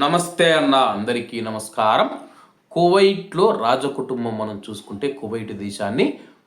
నమస్తే అన్న అందరికీ నమస్కారం. కువైట్లో రాజకుటుంబం మనం చూసుకుంటే కువైట్ దేశాన్ని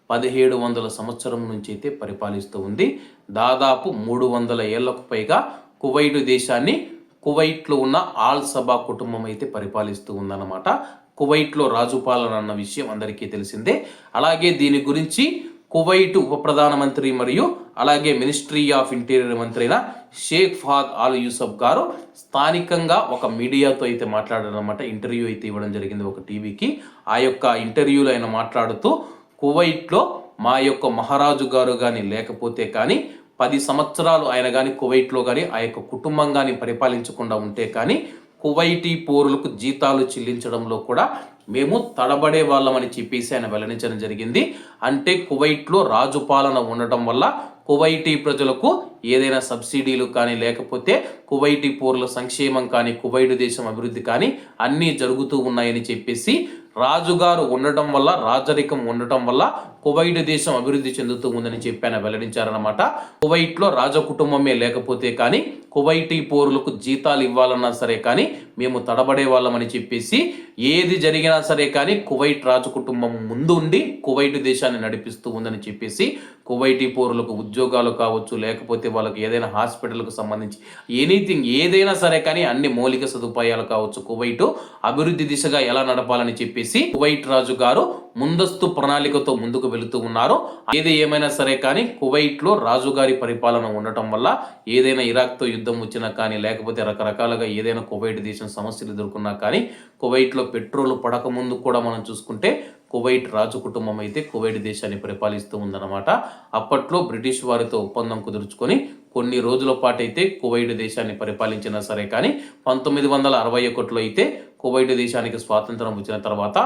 పదిహేడు వందల సంవత్సరం నుంచి అయితే పరిపాలిస్తూ ఉంది. దాదాపు మూడు వందల ఏళ్ళకు పైగా కువైట్ దేశాన్ని కువైట్లో ఉన్న ఆల్ సభా కుటుంబం అయితే పరిపాలిస్తూ ఉందన్నమాట. కువైట్లో రాజుపాలన అన్న విషయం అందరికీ తెలిసిందే. అలాగే దీని గురించి కువైట్ ఉప ప్రధానమంత్రి మరియు అలాగే మినిస్ట్రీ ఆఫ్ ఇంటీరియర్ మంత్రి అయిన షేక్ ఫాద్ ఆల్ యూసఫ్ గారు స్థానికంగా ఒక మీడియాతో అయితే మాట్లాడారనమాట ఇంటర్వ్యూ అయితే ఇవ్వడం జరిగింది ఒక టీవీకి. ఆ యొక్క ఇంటర్వ్యూలో ఆయన మాట్లాడుతూ కువైట్లో మా యొక్క మహారాజు గారు కానీ లేకపోతే కానీ పది సంవత్సరాలు ఆయన కానీ కువైట్లో కానీ ఆ యొక్క కుటుంబం కానీ పరిపాలించకుండా ఉంటే కానీ కువైటీ పౌరులకు జీతాలు చెల్లించడంలో కూడా మేము తడబడే వాళ్ళమని చెప్పేసి ఆయన వెల్లడించడం జరిగింది. అంటే కువైట్లో రాజు పాలన ఉండటం వల్ల కువైటీ ప్రజలకు ఏదైనా సబ్సిడీలు కానీ లేకపోతే కువైటీ పూర్ల సంక్షేమం కానీ కువైట్ దేశం అభివృద్ధి కానీ అన్నీ జరుగుతూ ఉన్నాయని చెప్పేసి రాజుగారు ఉండటం వల్ల రాజరికం ఉండటం వల్ల కువైట్ దేశం అభివృద్ధి చెందుతూ ఉందని చెప్పి ఆయన వెల్లడించారనమాట కువైట్లో రాజ కుటుంబమే లేకపోతే కానీ కువైటీ పౌరులకు జీతాలు ఇవ్వాలన్నా సరే కానీ మేము తడబడే వాళ్ళమని చెప్పేసి ఏది జరిగినా సరే కానీ కువైట్ రాజు కుటుంబం ముందు ఉండి కువైట్ దేశాన్ని నడిపిస్తూ ఉందని చెప్పేసి కువైటీ పౌరులకు ఉద్యోగాలు కావచ్చు లేకపోతే వాళ్ళకి ఏదైనా హాస్పిటల్కు సంబంధించి ఎనీథింగ్ ఏదైనా సరే కానీ అన్ని మౌలిక సదుపాయాలు కావచ్చు కువైట్ అభివృద్ధి దిశగా ఎలా నడపాలని చెప్పేసి కువైట్ రాజు గారు ముందస్తు ప్రణాళికతో ముందుకు వెళుతూ ఉన్నారు. ఏది ఏమైనా సరే కానీ కువైట్లో రాజుగారి పరిపాలన ఉండటం వల్ల ఏదైనా ఇరాక్తో యుద్ధం వచ్చినా కానీ లేకపోతే రకరకాలుగా ఏదైనా కువైట్ దేశం సమస్యలు ఎదుర్కొన్నా కానీ కువైట్లో పెట్రోల్ పడక ముందు కూడా మనం చూసుకుంటే కువైట్ రాజు కుటుంబం అయితే కువైట్ దేశాన్ని పరిపాలిస్తూ ఉందన్నమాట. అప్పట్లో బ్రిటిష్ వారితో ఒప్పందం కుదుర్చుకొని కొన్ని రోజుల పాటు అయితే కువైట్ దేశాన్ని పరిపాలించినా సరే కానీ పంతొమ్మిది వందల అరవై ఒకటిలో అయితే కువైట్ దేశానికి స్వాతంత్రం వచ్చిన తర్వాత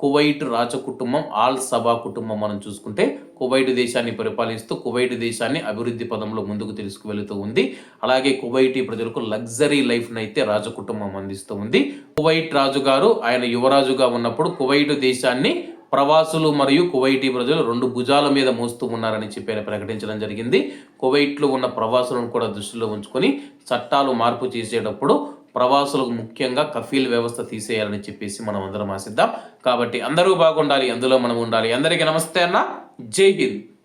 కువైట్ రాజ కుటుంబం ఆల్ సభా కుటుంబం మనం చూసుకుంటే కువైట్ దేశాన్ని పరిపాలిస్తూ కువైట్ దేశాన్ని అభివృద్ధి పదంలో ముందుకు తీసుకువెళుతూ ఉంది. అలాగే కువైటీ ప్రజలకు లగ్జరీ లైఫ్ను అయితే రాజ కుటుంబం అందిస్తూ ఉంది. కువైట్ రాజు గారు ఆయన యువరాజుగా ఉన్నప్పుడు కువైట్ దేశాన్ని ప్రవాసులు మరియు కువైటీ ప్రజలు రెండు భుజాల మీద మోస్తూ ఉన్నారని చెప్పి ఆయన ప్రకటించడం జరిగింది. కువైట్లో ఉన్న ప్రవాసులను కూడా దృష్టిలో ఉంచుకొని చట్టాలు మార్పు చేసేటప్పుడు ప్రవాసులకు ముఖ్యంగా కఫీల్ వ్యవస్థ తీసేయాలని చెప్పేసి మనం అందరం ఆశిద్దాం. కాబట్టి అందరూ బాగుండాలి అందులో మనం ఉండాలి. అందరికీ నమస్తే అన్న. జై హింద్.